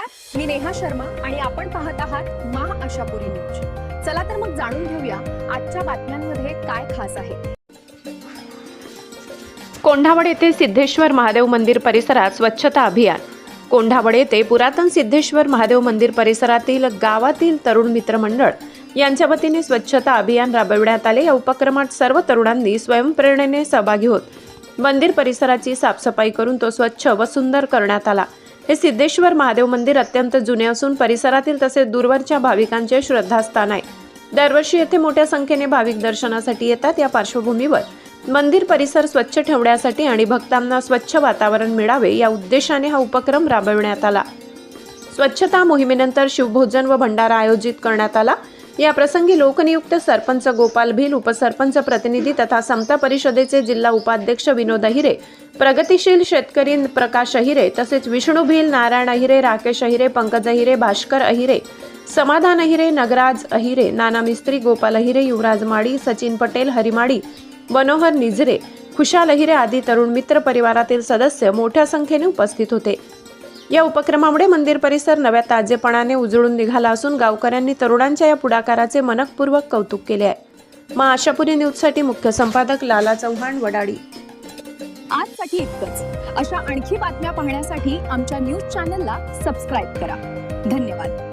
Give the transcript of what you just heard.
नमस्कार. मी नेहा शर्मा आणि आपण पाहत आहात महा आशापुरी न्यूज. चला तर मग जाणून घेऊया आजच्या बातम्यांमध्ये काय खास आहे. कोंढावड येथे सिद्धेश्वर महादेव मंदिर परिसरात स्वच्छता अभियान. कोंढावड येथे पुरातन सिद्धेश्वर महादेव मंदिर परिसरातील गावातील तरुण मित्रमंडळ यांच्या वतीने स्वच्छता अभियान राबविण्यात आले. या उपक्रमात सर्व तरुणांनी स्वयंप्रेरणेने सहभागी होत मंदिर परिसराची साफसफाई करून तो स्वच्छ व सुंदर करण्यात आला. हे सिद्धेश्वर महादेव मंदिर अत्यंत जुने असून परिसरातील तसेच दूरवरच्या भाविकांचे श्रद्धास्थान आहे. दरवर्षी येथे मोठ्या संख्येने भाविक दर्शनासाठी येतात. या पार्श्वभूमीवर मंदिर परिसर स्वच्छ ठेवण्यासाठी आणि भक्तांना स्वच्छ वातावरण मिळावे या उद्देशाने हा उपक्रम राबविण्यात आला. स्वच्छता मोहिमेनंतर शिवभोजन व भंडारा आयोजित करण्यात आला. या प्रसंगी लोकनियुक्त सरपंच गोपाल भिल उपसरपंच प्रतिनिधी तथा समता परिषदेचे जिल्हा उपाध्यक्ष विनोद अहिरे प्रगतिशील शेतकरी प्रकाश अहिरे तसेच विष्णू भिल नारायण अहिरे राकेश अहिरे पंकज अहिरे भास्कर अहिरे समाधान अहिरे नगराज अहिरे नाना मिस्त्री गोपाल अहिरे युवराज माडी सचिन पटेल हरिमाडी मनोहर निझरे खुशाल अहिरे आदी तरुण मित्र परिवारातील सदस्य मोठ्या संख्येने उपस्थित होते. या उपक्रमामुळे मंदिर परिसर नव्या ताजेपणाने उजळून निघाला असून गावकऱ्यांनी तरुणांच्या या पुढाकाराचे मनकपूर्वक कौतुक केले आहे. मा आशापुरी न्यूजसाठी मुख्य संपादक लाला चव्हाण वडाडी. आजसाठी इतकंच. अशा आणखी बातम्या पाहण्यासाठी आमच्या न्यूज चॅनलला सबस्क्राईब करा. धन्यवाद.